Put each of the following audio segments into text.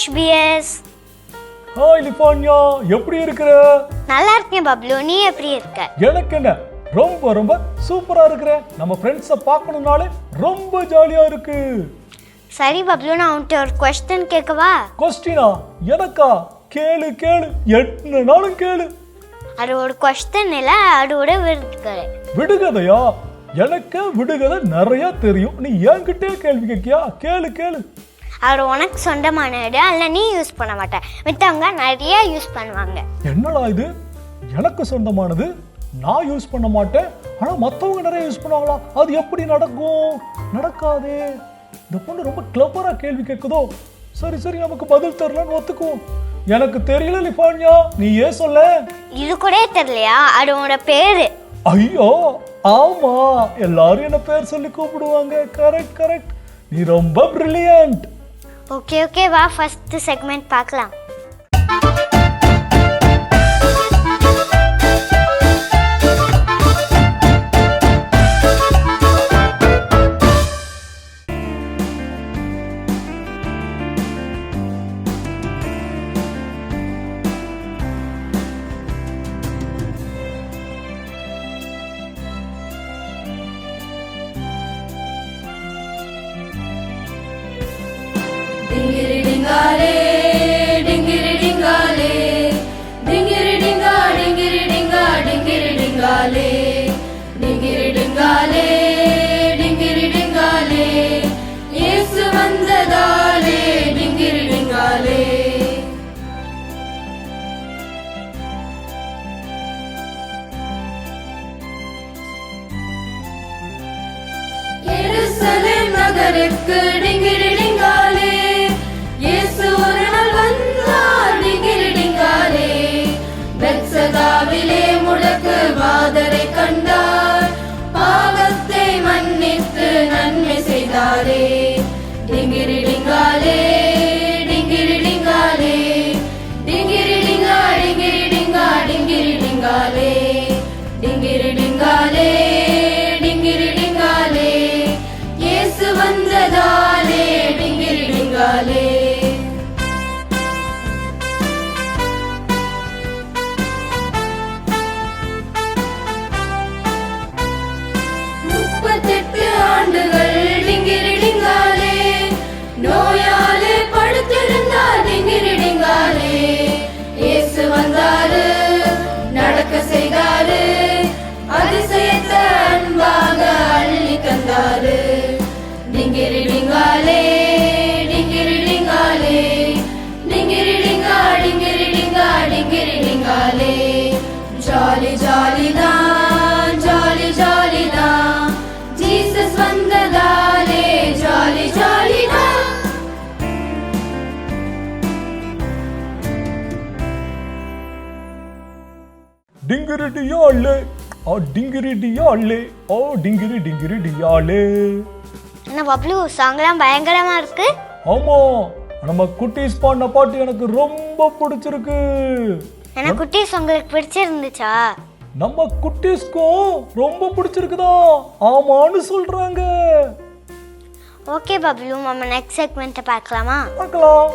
HPS hi லிஃபான்யா எப்படி இருக்கிற? நல்லா இருக்கேன் பப்ளு. நீ எப்படி இருக்க? எனக்கு என்ன? ரொம்ப ரொம்ப சூப்பரா இருக்கிற. நம்ம ஃப்ரெண்ட்ஸை பார்க்கணும்னாலே ரொம்ப ஜாலியா இருக்கு. சரி பப்ளு நான் உன்கிட்ட ஒரு கொஸ்டின் கேட்கவா? கொஸ்டினா எனக்கா? கேளு கேளு. என்ன நாளும் கேளு. அது ஒரு கொஸ்டின் இல்லை அதோட விருதுகள் விடுகதையா? எனக்கு விடுகதை நிறைய தெரியும். நீ என்கிட்டே கேள்வி கேட்கியா? கேளு கேளு. அது உனக்கு சொந்தமானது அல்ல நீ யூஸ் பண்ண மாட்டேன். மித்தவங்க நிறைய யூஸ் பண்ணுவாங்க. என்னடா இது? எனக்கு சொந்தமானது நான் யூஸ் பண்ண மாட்டேன். ஆனா மத்தவங்க நிறைய யூஸ் பண்ணுவாங்களா? அது எப்படி நடக்கும்? நடக்காதே. இந்த பொண்ணு ரொம்ப கிளப்பரா கேள்வி கேட்குதோ? சரி சரி நமக்கு பதில் தரலன்னு ஒத்துக்குவோம். எனக்கு தெரியல லிஃபான்யா. நீ ஏன் சொல்ல. இது கூட தெரியலையா? அது உன்னோட பேரு. ஐயோ ஆமா. எல்லாரும் என்ன பேர் சொல்லி கூப்பிடுவாங்க. கரெக்ட் கரெக்ட் நீ ரொம்ப பிரில்லியன்ட் ஓகே ஓகே வா ஃபர்ஸ்ட் செக்மெண்ட் பார்க்கலாம். You. அன்பாக அள்ளி தந்தாரு. டிங்கிரி டிங்காலே டிங்கிரி டிங்காலே டிங்கிரி ஜாலி ஜாலி தான் ஜாலி ஜாலி தான். ஜீசஸ் வந்ததாலே ஜாலி ஜாலி தான். டிங்கிரிடியாலே டிங்கிரி டியாலே ஓ டிங்கிரி டிங்கிரி டியாலே என்ன பப்ளு சாங்லாம் பயங்கரமா இருக்கு. ஆமா நம்ம குட்டீஸ் பாடின பாட்டு எனக்கு ரொம்ப பிடிச்சிருக்கு. ஏன்னா குட்டீஸ் உங்களுக்கு பிடிச்சிருந்துச்சா? நம்ம குட்டீஸ்க்கும் ரொம்ப பிடிச்சிருக்குதா? ஆமான்னு சொல்றாங்க. ஓகே பப்ளு. நம்ம நெக்ஸ்ட் செக்மெண்ட்டை பார்க்கலாமா? பார்க்கலாம்.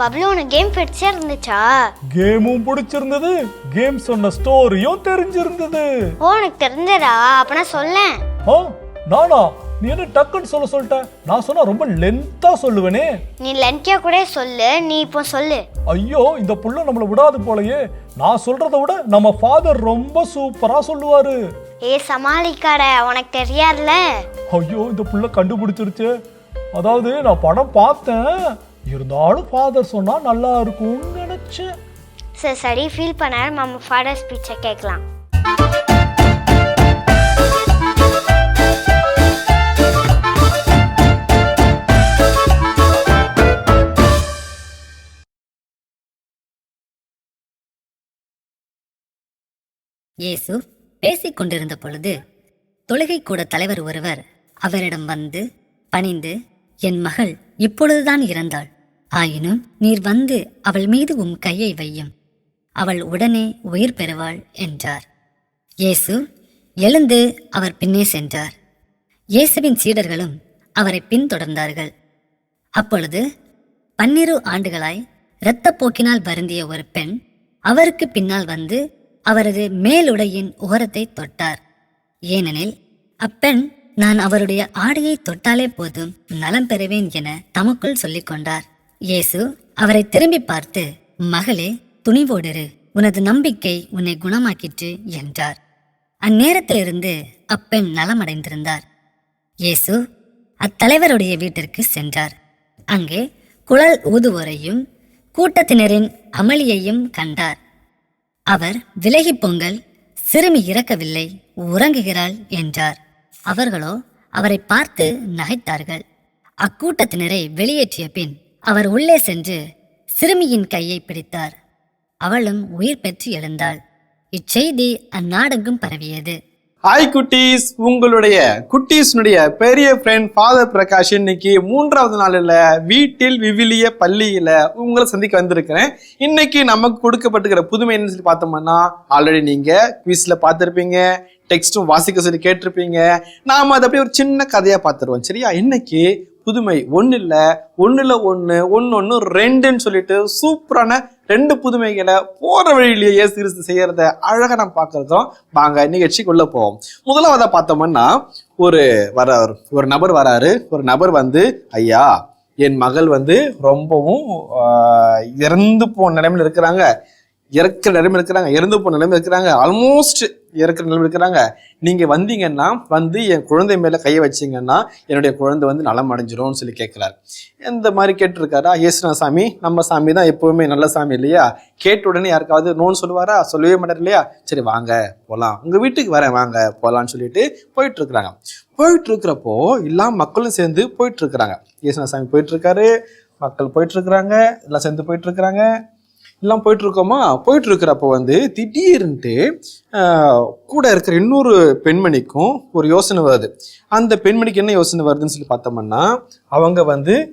பப்ளு உனக்கு கேம் பிடிச்சா இருந்துச்சா கேமும் பிடிச்சிருந்தது கேம் சொன்ன ஸ்டோரியும் தெரிஞ்சிருந்தது. ஓ உனக்கு தெரிஞ்சதா? அப்பனா சொல்லேன். ஆ நானா? நீ என்ன டக்குன்னு சொல்ல சொல்லிட்ட? நான் சொன்னா ரொம்ப லென்த்தா சொல்லுவேனே. நீ லென்த்தியா கூட சொல்லு நீ இப்போ சொல்லு. ஐயோ இந்த புள்ள நம்மள விடாது போலயே. நான் சொல்றத விட நம்ம ஃபாதர் ரொம்ப சூப்பரா சொல்லுவாரு. ஏ சமாளிக்காட உனக்கு தெரியாதுல ஐயோ இந்த புள்ள கண்டுபிடிச்சிருச்சு. அதாவது நான் படம் பார்த்தேன். இருந்தாலும் ஃபாதர் சொன்னா நல்லா இருக்கும்னு நினைச்சேன் சரி சரி ஃபீல் பண்ண நம்ம ஃபாதர் ஸ்பீச்சை கேட்கலாம். இயேசு பேசிக் கொண்டிருந்த பொழுது தொழுகை கூட தலைவர் ஒருவர் அவரிடம் வந்து பணிந்து என் மகள் இப்பொழுதுதான் இறந்தாள். ஆயினும் நீர் வந்து அவள் மீது உம் கையை வையும். அவள் உடனே உயிர் பெறுவாள் என்றார். இயேசு எழுந்து அவர் பின்னே சென்றார். இயேசுவின் சீடர்களும் அவரை பின்தொடர்ந்தார்கள். அப்பொழுது பன்னிரு ஆண்டுகளாய் இரத்தப்போக்கினால் வருந்திய ஒரு பெண் அவருக்கு பின்னால் வந்து அவரது மேலுடையின் ஓரத்தை தொட்டார். ஏனெனில் அப்பெண் நான் அவருடைய ஆடையை தொட்டாலே போதும் நலம் பெறுவேன் என தமக்குள் சொல்லிக் கொண்டார் இயேசு அவரை திரும்பி பார்த்து மகளே துணிவோடிரு. உனது நம்பிக்கை உன்னை குணமாக்கிற்று என்றார். அந்நேரத்திலிருந்து அப்பெண் நலமடைந்திருந்தார். இயேசு அத்தலைவருடைய வீட்டிற்கு சென்றார். அங்கே குழல் ஊதுவோரையும் கூட்டத்தினரின் அமளியையும் கண்டார். அவர் விலகி பொங்கல் சிறுமி இறக்கவில்லை. உறங்குகிறாள் என்றார். அவர்களோ அவரை பார்த்து நகைத்தார்கள். அக்கூட்டத்தினரை வெளியேற்றிய பின் அவர் உள்ளே சென்று சிறுமியின் கையை பிடித்தார். அவளும் உயிர் பெற்று எழுந்தாள். இச்செய்தி அந்நாடெங்கும் பரவியது. ஹாய் குட்டீஸ். உங்களுடைய குட்டீஸ்னுடைய பெரிய ஃப்ரெண்ட் ஃபாதர் பிரகாஷ் இன்னைக்கு மூன்றாவது நாளில் வீட்டில் விவிலிய பள்ளியில் உங்களை சந்திக்க வந்திருக்கிறேன். இன்னைக்கு நமக்கு கொடுக்கப்பட்டுக்கிற புதுமை என்னன்னு சொல்லி பார்த்தோம்னா ஆல்ரெடி நீங்கள் குவிஸில் பார்த்துருப்பீங்க டெக்ஸ்ட்டும் வாசிக்க சொல்லி கேட்டிருப்பீங்க. நாம் அதை அப்படியே ஒரு சின்ன கதையாக பார்த்துருவோம் சரியா? இன்னைக்கு புதுமை ஒன்று இல்லை ஒன்றில் ஒன்று ஒன்று ஒன்று ரெண்டுன்னு சொல்லிட்டு சூப்பரான ரெண்டு புதுமைகளை போற வழியிலேயே சிறு செய்யறத அழகா நம்ம பார்க்கறதும் வாங்க நிகழ்ச்சிக்குள்ள போவோம். முதலாவதா பார்த்தோம்னா ஒரு வரார் ஒரு நபர் வராரு. ஒரு நபர் வந்து ஐயா என் மகள் வந்து ரொம்பவும் இறந்து போன நிலைமையில இருக்கிறாங்க. இறக்க நிலைமை இருக்கிறாங்க. இறந்து போன நிலைமை இருக்கிறாங்க. ஆல்மோஸ்ட் இறக்கிற நிலைமை இருக்கிறாங்க. நீங்க வந்தீங்கன்னா வந்து என் குழந்தை மேல கையை வச்சீங்கன்னா என்னுடைய குழந்தை வந்து நலம் அடைஞ்சிரும்னு சொல்லி கேட்குறாரு. இந்த மாதிரி கேட்டிருக்காரா? இயேசுனா சாமி நம்ம சாமி தான் எப்பவுமே நல்ல சாமி இல்லையா? கேட்ட உடனே யாருக்காவது நோன்னு சொல்லுவாரா? சொல்லவே மாட்டார் இல்லையா? சரி வாங்க போகலாம் உங்க வீட்டுக்கு வரேன் வாங்க போகலான்னு சொல்லிட்டு போயிட்டு இருக்கிறாங்க போயிட்டு இருக்கிறப்போ எல்லா மக்களும் சேர்ந்து போயிட்டு இருக்கிறாங்க இயேசுனா சாமி போயிட்டு இருக்காரு மக்கள் போயிட்டு இருக்கிறாங்க எல்லாம் சேர்ந்து போயிட்டு இருக்கிறாங்க எல்லாம் போயிட்டு இருக்கோமா போயிட்டு வந்து திடீர்னுட்டு கூட இருக்கிற இன்னொரு பெண்மணிக்கும் ஒரு யோசனை வருது. அந்த பெண்மணிக்கு என்ன யோசனை வருதுன்னு சொல்லி பார்த்தோம்னா அவங்க வந்து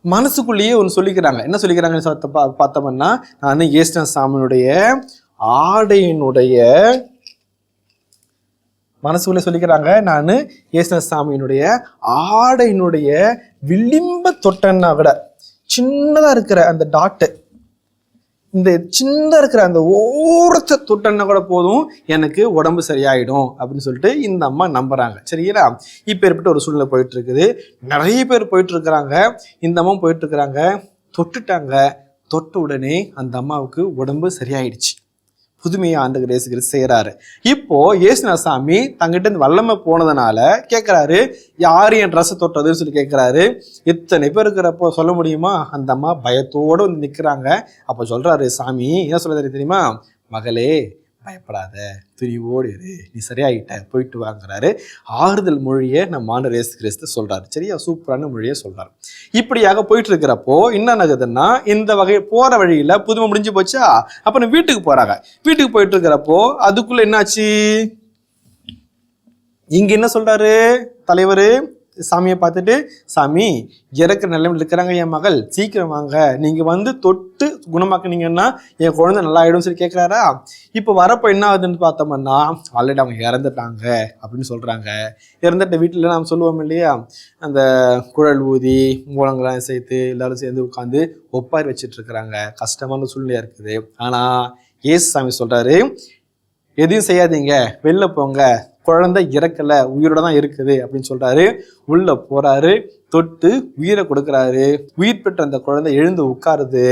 மனசுக்குள்ளேயே ஒன்று சொல்லிக்கிறாங்க. என்ன சொல்லிக்கிறாங்கன்னு பா- பார்த்தோம்னா நான் ஏஸ்டன் சாமியினுடைய ஆடையினுடைய மனசுக்குள்ளே சொல்லிக்கிறாங்க. நான் ஏசுன சாமியினுடைய ஆடையினுடைய விளிம்ப தொட்டன்னா கூட சின்னதாக இருக்கிற அந்த டாட்டு இந்த சின்னதாக இருக்கிற அந்த ஓரத்தை தொட்டன்னா கூட போதும் எனக்கு உடம்பு சரியாயிடும் அப்படின்னு சொல்லிட்டு இந்த அம்மா நம்புறாங்க. சரிங்களா? இப்போ ஏற்பட்ட ஒரு சூழ்நிலை போயிட்டு இருக்குது நிறைய பேர் போயிட்டு இருக்கிறாங்க இந்த அம்மா போயிட்டு இருக்கிறாங்க தொட்டுட்டாங்க. தொட்ட உடனே அந்த அம்மாவுக்கு உடம்பு சரியாயிடுச்சு. புதுமையை ஆண்டு இயேசு கிறிஸ்து செய்கிறாரு இப்போ இயேசுநாசாமி தங்கிட்ட இருந்து வல்லமை போனதுனால கேட்குறாரு யார் என் ட்ரெஸ்ஸை தொட்டதுன்னு சொல்லி கேட்குறாரு இத்தனை பேர் இருக்கிறப்போ சொல்ல முடியுமா? அந்த அம்மா பயத்தோடு வந்து நிற்கிறாங்க அப்போ சொல்கிறாரு சாமி என்ன சொல்லுறாரு தெரியுமா? மகளே பயப்படாத துணிவோடு இரு நீ சரியாயிட்ட போயிட்டு வாங்குறாரு. ஆறுதல் மொழியை நம்ம ஆண்டு இயேசு கிறிஸ்து சொல்கிறாரு சரியா? சூப்பரான மொழியை சொல்கிறார் இப்படியாக போயிட்டு இருக்கிறப்போ என்ன ஆகுதுன்னா இந்த வகை போகிற வழியில் புதுமை முடிஞ்சு போச்சா? அப்போ நம்ம வீட்டுக்கு போகிறாங்க வீட்டுக்கு போயிட்டு இருக்கிறப்போ அதுக்குள்ளே என்னாச்சு? இங்கே என்ன சொல்கிறாரு தலைவர் சாமியை பார்த்துட்டு சாமி இறக்குற நிலைமையில் இருக்கிறாங்க என் மகள். சீக்கிரம் வாங்க. நீங்க வந்து தொட்டு குணமாக்குனீங்கன்னா என் குழந்தை நல்லா ஆயிடும் சொல்லி கேட்குறாரா இப்போ வரப்போ என்ன ஆகுதுன்னு பார்த்தோம்னா ஆல்ரெடி அவங்க இறந்துட்டாங்க அப்படின்னு சொல்றாங்க. இறந்துட்ட வீட்டில் நாம் சொல்லுவோம் இல்லையா? அந்த குழல் ஊதி மூலங்கள்லாம் சேர்த்து எல்லாரும் சேர்ந்து உட்காந்து ஒப்பாரி வச்சுட்டு இருக்கிறாங்க கஷ்டமான சூழ்நிலையா இருக்குது. ஆனா ஏசு சாமி சொல்றாரு எதையும் செய்யாதீங்க. வெளில போங்க. குழந்தை இறக்கல உயிரோட தான் இருக்குது அப்படின்னு சொல்றாரு. உள்ள போறாரு. தொட்டு உயிரை கொடுக்குறாரு. உயிர் பெற்ற அந்த குழந்தை எழுந்து உட்காருது.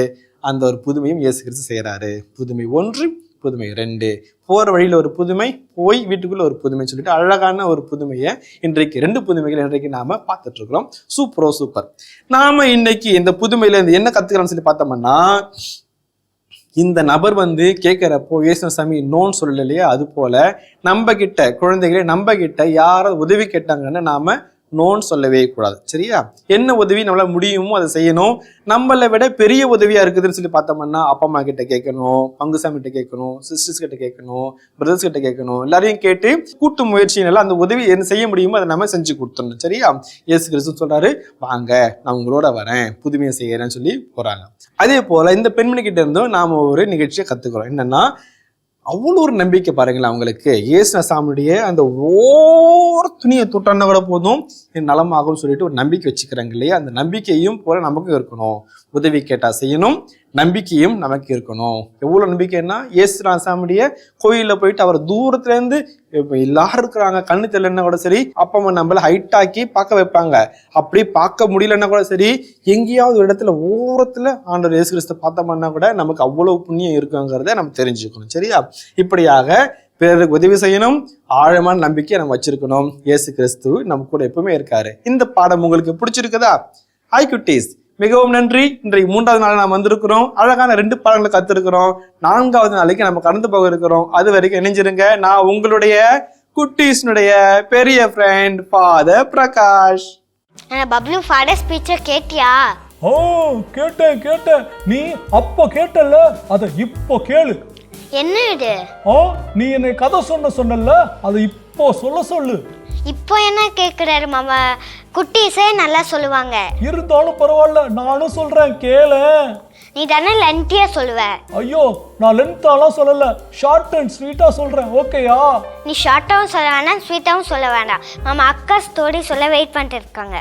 அந்த ஒரு புதுமையும் இயேசு கிறிஸ்து செய்கிறாரு புதுமை ஒன்று புதுமை ரெண்டு. போகிற வழியில் ஒரு புதுமை போய் வீட்டுக்குள்ளே ஒரு புதுமை சொல்லிட்டு அழகான ஒரு புதுமையை இன்றைக்கு ரெண்டு புதுமைகள் இன்றைக்கு நாம் பார்த்துட்ருக்குறோம் சூப்பரோ சூப்பர். நாம் இன்னைக்கு இந்த புதுமையில் இந்த என்ன கற்றுக்கிறோம்னு சொல்லி பார்த்தோம்னா இந்த நபர் வந்து கேட்குறப்போ சாமி நோன்னு சொல்லலையே அது போல நம்ம கிட்ட குழந்தைகளே நம்ம கிட்ட யாராவது உதவி கேட்டாங்கன்னு நாம நோன்னு சொல்லவே கூடாது. சரியா? என்ன உதவி நம்மளால் முடியுமோ அதை செய்யணும். நம்மளை விட பெரிய உதவியாக இருக்குதுன்னு சொல்லி பார்த்தோம்னா அப்பா அம்மா கிட்ட கேட்கணும் பங்குசாமி கிட்ட கேட்கணும் சிஸ்டர்ஸ் கிட்ட கேட்கணும் பிரதர்ஸ் கிட்ட கேட்கணும் எல்லாரையும் கேட்டு கூட்டு முயற்சியினால அந்த உதவி என்ன செய்ய முடியுமோ அதை நம்ம செஞ்சு கொடுத்துடணும். சரியா? இயேசு கிறிஸ்து சொல்றாரு வாங்க நான் உங்களோட வரேன் புதுமையை செய்யறேன்னு சொல்லி போறாங்க. அதே போல இந்த பெண்மணி கிட்ட இருந்தும் நாம ஒரு நிகழ்ச்சியை கத்துக்கிறோம். என்னன்னா அவ்வளோ ஒரு நம்பிக்கை பாருங்களேன் அவங்களுக்கு. இயேசு சாமியுடைய அந்த ஓர் துணியை தொட்டான்னா கூட போதும். என் நலமாகும் சொல்லிட்டு ஒரு நம்பிக்கை வச்சுக்கிறாங்க இல்லையா? அந்த நம்பிக்கையும் போல நமக்கும் இருக்கணும். உதவி கேட்டால் செய்யணும் நம்பிக்கையும் நமக்கு இருக்கணும். எவ்வளோ நம்பிக்கைன்னா இயேசு ராசாமுடைய கோயிலில் போயிட்டு அவர் தூரத்துலேருந்து இப்போ எல்லாரும் இருக்கிறாங்க கண்ணு தெரியலன்னா கூட சரி அப்பா நம்மளை ஹைட்டாக்கி பார்க்க வைப்பாங்க. அப்படி பார்க்க முடியலன்னா கூட சரி எங்கேயாவது ஒரு இடத்துல ஓரத்தில் ஆண்டவர் இயேசு கிறிஸ்து பார்த்தோம்னா கூட நமக்கு அவ்வளோ புண்ணியம் இருக்குங்கிறத நம்ம தெரிஞ்சுக்கணும். சரியா? இப்படியாக பிறருக்கு உதவி செய்யணும் ஆழமான நம்பிக்கையை நம்ம வச்சிருக்கணும். இயேசு கிறிஸ்து நம்ம கூட எப்பவுமே இருக்காரு. இந்த பாடம் உங்களுக்கு பிடிச்சிருக்குதா? ஹாய் குட்டீஸ் மிகவும் நன்றி. இன்றைக்கு மூன்றாவது நாள் நாம் வந்திருக்கிறோம். அழகான ரெண்டு பாடங்களை கத்திருக்கிறோம். நான்காவது நாளைக்கு நம்ம கடந்து போக இருக்கிறோம். அது வரைக்கும் இணைஞ்சிருங்க. நான் உங்களுடைய குட்டீஸ்னுடைய பெரிய friend father Prakash Bablu father ஸ்பீச்சை கேட்டியா? ஓ கேட்டேன் கேட்டேன். நீ அப்போ கேட்டல்ல? அதை இப்போ கேளு. என்ன இது? ஓ நீ என்னை கதை சொன்ன சொன்னல அதை இப்போ சொல்ல சொல்லு. இப்போ என்ன கேட்குறாரு மாமா? குட்டீஸே நல்லா சொல்லுவாங்க. இருந்தாலும் பரவாயில்ல நானும் சொல்றேன் கேளு. நீ தானே லென்த்தியாக சொல்லுவ. ஐயோ நான் லென்த்தாலாம் சொல்லல ஷார்ட் அண்ட் ஸ்வீட்டா சொல்றேன் ஓகேயா நீ ஷார்ட்டாகவும் சொல்ல வேண்டாம் ஸ்வீட்டாகவும் சொல்ல வேண்டாம் மாமா அக்கா ஸ்டோரி சொல்ல வெயிட் பண்ணிட்டு இருக்காங்க.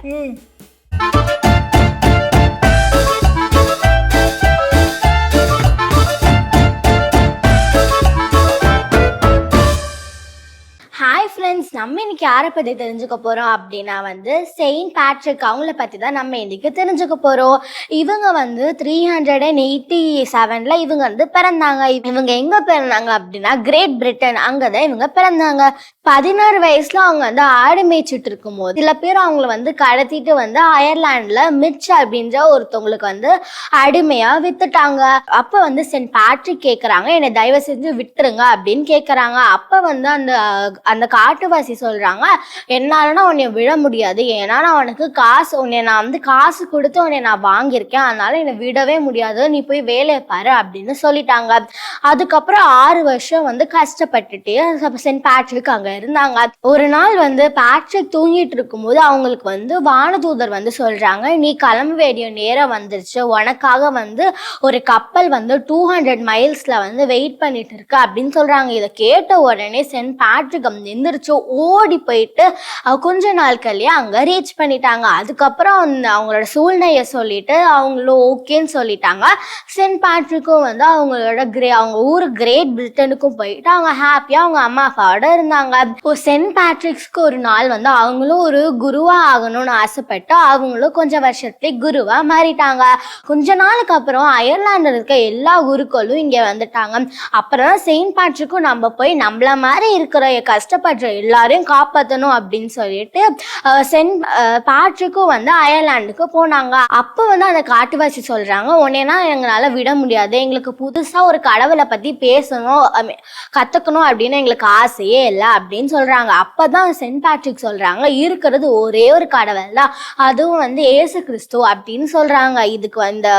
ஃப்ரெண்ட்ஸ் நம்ம இன்னைக்கு யாரை பற்றி தெரிஞ்சுக்க போகிறோம் அப்படின்னா வந்து செயின்ட் பேட்ரிக் அவங்கள பற்றி தான் நம்ம இன்னைக்கு தெரிஞ்சுக்க போகிறோம் இவங்க வந்து த்ரீ ஹண்ட்ரட் அண்ட் எயிட்டி செவனில் இவங்க வந்து பிறந்தாங்க. இவங்க எங்கே பிறந்தாங்க அப்படின்னா கிரேட் பிரிட்டன் அங்கே தான் இவங்க பிறந்தாங்க. பதினாறு வயசுல அவங்க வந்து ஆடு மேய்ச்சிட்டு இருக்கும்போது சில பேர் அவங்கள வந்து கடத்திட்டு வந்து அயர்லாண்ட்ல மிச் அப்படின்ற ஒருத்தவங்களுக்கு வந்து அடிமையா வித்துட்டாங்க. அப்ப வந்து சென்ட் பேட்ரிக் கேக்குறாங்க என்னை தயவு செஞ்சு விட்டுருங்க அப்படின்னு கேக்குறாங்க. அப்ப வந்து அந்த அந்த காட்டுவாசி சொல்றாங்க என்னாலனா உன்னை விட முடியாது. ஏன்னா நான் உனக்கு காசு உன்னை நான் வந்து காசு கொடுத்து உன்னை நான் வாங்கியிருக்கேன். அதனால என்னை விடவே முடியாது. நீ போய் வேலையை பாரு அப்படின்னு சொல்லிட்டாங்க. அதுக்கப்புறம் ஆறு வருஷம் வந்து கஷ்டப்பட்டுட்டு சென்ட் பேட்ரிக் அங்க இருந்தாங்க. ஒரு நாள் வந்து பேட்ரிக் தூங்கிட்டு இருக்கும்போது அவங்களுக்கு வந்து வானதூதர் வந்து சொல்றாங்க நீ கிளம்ப வேண்டிய நேரம் வந்துருச்சு. உனக்காக வந்து ஒரு கப்பல் வந்து டூ ஹண்ட்ரட் மைல்ஸ்ல வந்து வெயிட் பண்ணிட்டு இருக்கு அப்படின்னு சொல்றாங்க. இதை கேட்ட உடனே சென்ட் பேட்ரிக் எந்திரிச்சு ஓடி போயிட்டு கொஞ்ச கொஞ்ச நாட்கள்லயே அங்க ரீச் பண்ணிட்டாங்க. அதுக்கப்புறம் அந்த அவங்களோட சூழ்நிலையை சொல்லிட்டு அவங்களும் ஓகேன்னு சொல்லிட்டாங்க. சென்ட் பேட்ரிக்கும் வந்து அவங்களோட கிரே அவங்க ஊர் கிரேட் பிரிட்டனுக்கும் போயிட்டு அவங்க ஹாப்பியா அவங்க அம்மா அப்பாவோட இருந்தாங்க. இப்போ சென்ட் பேட்ரிக்ஸ்க்கு ஒரு நாள் வந்து அவங்களும் ஒரு குருவா ஆகணும்னு ஆசைப்பட்டு அவங்களும் கொஞ்சம் வருஷத்துலேயே குருவா மாறிட்டாங்க. கொஞ்ச நாளுக்கு அப்புறம் அயர்லாண்டில் இருக்க எல்லா குருக்களும் இங்கே வந்துட்டாங்க. அப்புறம் செயின்ட் பேட்ரிக்கும் நம்ம போய் நம்மள மாதிரி இருக்கிற கஷ்டப்படுற எல்லாரையும் காப்பாற்றணும் அப்படின்னு சொல்லிட்டு சென்ட் பேட்ரிக்கும் வந்து அயர்லாண்டுக்கு போனாங்க. அப்போ வந்து அந்த காட்டுவாசி சொல்கிறாங்க உடனேனா எங்களால் விட முடியாது. எங்களுக்கு புதுசாக ஒரு கடவுளை பற்றி பேசணும் கற்றுக்கணும் அப்படின்னு எங்களுக்கு ஆசையே இல்லை அப்படின்னு அப்படின்னு சொல்றாங்க. அப்பதான் சென்ட் பேட்ரிக் சொல்றாங்க. இருக்கிறது ஒரே ஒரு கடவுள் தான் அதுவும் வந்து ஏசு கிறிஸ்து அப்படின்னு சொல்றாங்க. இதுக்கு அந்த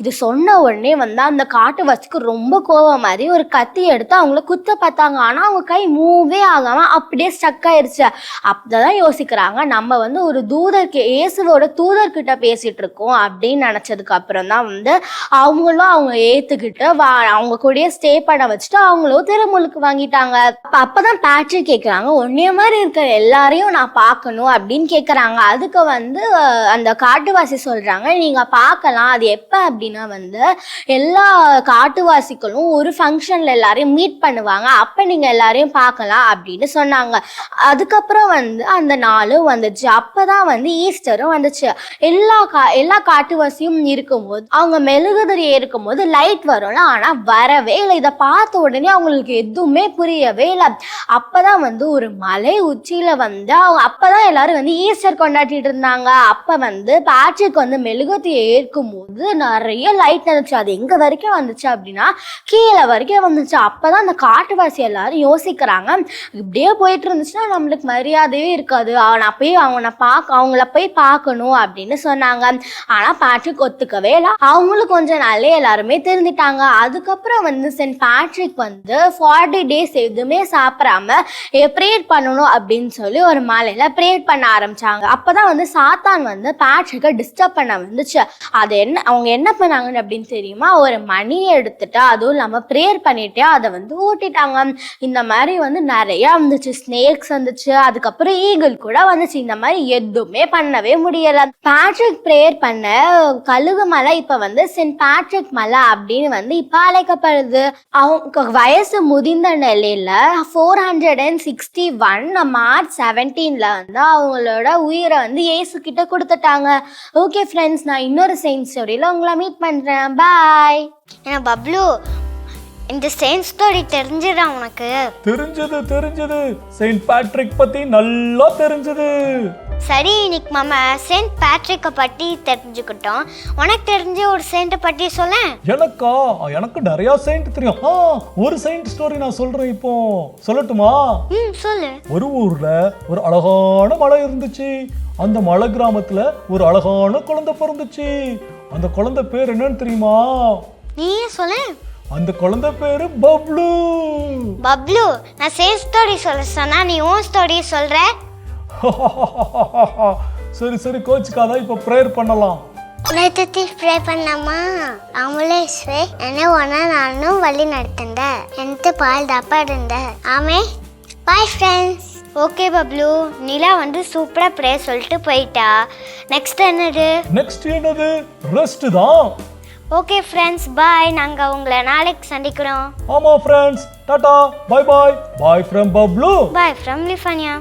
இது சொன்ன உடனே வந்து அந்த காட்டுவாசிக்கு ரொம்ப கோவம் மாதிரி ஒரு கத்தி எடுத்து அவங்கள குத்த பார்த்தாங்க. ஆனா அவங்க கை மூவே ஆகாம அப்படியே ஸ்டக் ஆயிருச்சு. அப்பதான் யோசிக்கிறாங்க. நம்ம வந்து ஒரு தூதர் இயேசுவோட தூதர்கிட்ட பேசிட்டு இருக்கோம் அப்படின்னு நினைச்சதுக்கு அப்புறம் தான் வந்து அவங்களும் அவங்க ஏத்துக்கிட்டு வா அவங்க கூடயே ஸ்டே பண்ண வச்சுட்டு அவங்களும் திருமுழுக்கு வாங்கிட்டாங்க. அப்பதான் பேட்ரி கேக்குறாங்க ஒன்னே மாதிரி இருக்கிற எல்லாரையும் நான் பார்க்கணும் அப்படின்னு கேட்கறாங்க அதுக்கு வந்து அந்த காட்டுவாசி சொல்றாங்க நீங்க பார்க்கலாம். அது எப்ப அப்படின்னா வந்து எல்லா காட்டுவாசிகளும் ஒரு ஃபங்க்ஷனில் எல்லாரையும் மீட் பண்ணுவாங்க. அப்போ நீங்கள் எல்லாரையும் பார்க்கலாம் அப்படின்னு சொன்னாங்க. அதுக்கப்புறம் வந்து அந்த நாளும் வந்துச்சு. அப்போ தான் வந்து ஈஸ்டரும் வந்துச்சு. எல்லா கா எல்லா காட்டுவாசியும் இருக்கும்போது அவங்க மெழுகுதிரி இருக்கும்போது லைட் வரும்ல. ஆனால் வரவே இல்லை. இதை பார்த்த உடனே அவங்களுக்கு எதுவுமே புரியவே இல்லை. அப்பதான் வந்து ஒரு மலை உச்சியில் வந்து அவங்க அப்பதான் எல்லாரும் வந்து ஈஸ்டர் கொண்டாடிட்டு இருந்தாங்க. அப்போ வந்து பேட்ரிக் வந்து மெழுகுதிரியை ஏற்கும்போது நிறைய லைட் இருந்துச்சு. அது எங்க வரைக்கும் வந்துச்சு அப்படின்னா கீழே வரைக்கும் வந்துச்சு. அப்பதான் அந்த காட்டுவாசி எல்லாரும் யோசிக்கிறாங்க. இப்படியே போயிட்டு இருந்துச்சுன்னா நம்மளுக்கு மரியாதையே இருக்காது. அவனை போய் அவனை பார்க்க அவங்கள போய் பார்க்கணும் அப்படின்னு சொன்னாங்க. ஆனா பேட்ரிக் ஒத்துக்கவே இல்லை. அவங்களும் கொஞ்சம் நாளே எல்லாருமே திருந்திட்டாங்க. அதுக்கப்புறம் வந்து சென்ட் பேட்ரிக் வந்து ஃபார்ட்டி டேஸ் எதுவுமே சாப்பிடாம ப்ரேயர் பண்ணணும் அப்படின்னு சொல்லி ஒரு மாலையில ப்ரேயர் பண்ண ஆரம்பிச்சாங்க. அப்பதான் வந்து சாத்தான் வந்து பேட்ரிக்கை டிஸ்டர்ப் பண்ண வந்துச்சு. அது என்ன அவங்க என்ன என்ன பண்ணாங்க அப்படின்னு தெரியுமா? ஒரு மணியை எடுத்துட்டு அதுவும் இல்லாம ப்ரேயர் பண்ணிட்டு அதை வந்து ஊட்டிட்டாங்க. இந்த மாதிரி வந்து நிறைய வந்துச்சு. ஸ்னேக்ஸ் வந்துச்சு. அதுக்கப்புறம் ஈகிள் கூட வந்துச்சு. இந்த மாதிரி எதுவுமே பண்ணவே முடியல. பேட்ரிக் ப்ரேயர் பண்ண கழுகு மலை இப்ப வந்து சென்ட் பேட்ரிக் மலை அப்படின்னு வந்து இப்ப அழைக்கப்படுது. அவங்க வயசு முதிர்ந்த நிலையில four hundred and sixty one March செவன்டீன்ல வந்து அவங்களோட உயிரை வந்து ஏசு கிட்ட கொடுத்துட்டாங்க. ஓகே ஃப்ரெண்ட்ஸ் நான் இன்னொரு செயின்ட் ஸ்டோரியில உங்களை மீட் பண்றேன். பாய் ஏன்னா பப்ளு இந்த செயின்ஸ் ஸ்டோரி தெரிஞ்சிடா உனக்கு? தெரிஞ்சது தெரிஞ்சது. செயின்ட் பேட்ரிக் பத்தி நல்லா தெரிஞ்சது. சரி இன்னைக்கு மாமா செயின்ட் பேட்ரிக்கை பற்றி தெரிஞ்சுக்கிட்டோம். உனக்கு தெரிஞ்ச ஒரு செயின்ட்டை பற்றி சொல்ல. எனக்கா? எனக்கு நிறைய செயின்ட் தெரியும். ஆ ஒரு செயின்ட் ஸ்டோரி நான் சொல்றேன் இப்போ. சொல்லட்டுமா? ம் சொல்லு. ஒரு ஊர்ல ஒரு அழகான மலை இருந்துச்சு. அந்த மலை கிராமத்துல ஒரு அழகான குழந்தை பிறந்துச்சு. அந்த குழந்தை பேர் என்னன்னு தெரியுமா? நீயே சொல்லு? அந்த குழந்தை பேரு பப்ளு. பப்ளு? நான் செயின்ட் ஸ்டோரி சொல்ல சொன்னா நீ உன் ஸ்டோரி சொல்ற? சரி சரி கோச்சுக்காத. இப்ப ப்ரேயர் பண்ணலாம். நேற்று ப்ரே பண்ணாமா அமுலேஸ்வே என்ன ஒன்றா நானும் வழி நடத்துண்ட எனக்கு பால் தப்பா இருந்த. ஆமே bye friends okay Bablu. Nila வந்து சூப்பராக ப்ரே சொல்லிட்டு போயிட்டா. நெக்ஸ்ட் என்னது? நெக்ஸ்ட் என்னது? ரெஸ்ட் தான். ஓகே ஃப்ரெண்ட்ஸ் பாய் நாங்கள் உங்களை நாளைக்கு சந்திக்கிறோம். ஆமா friends Tata. Bye bye bye from Bablu. Bye from லிஃபானியா.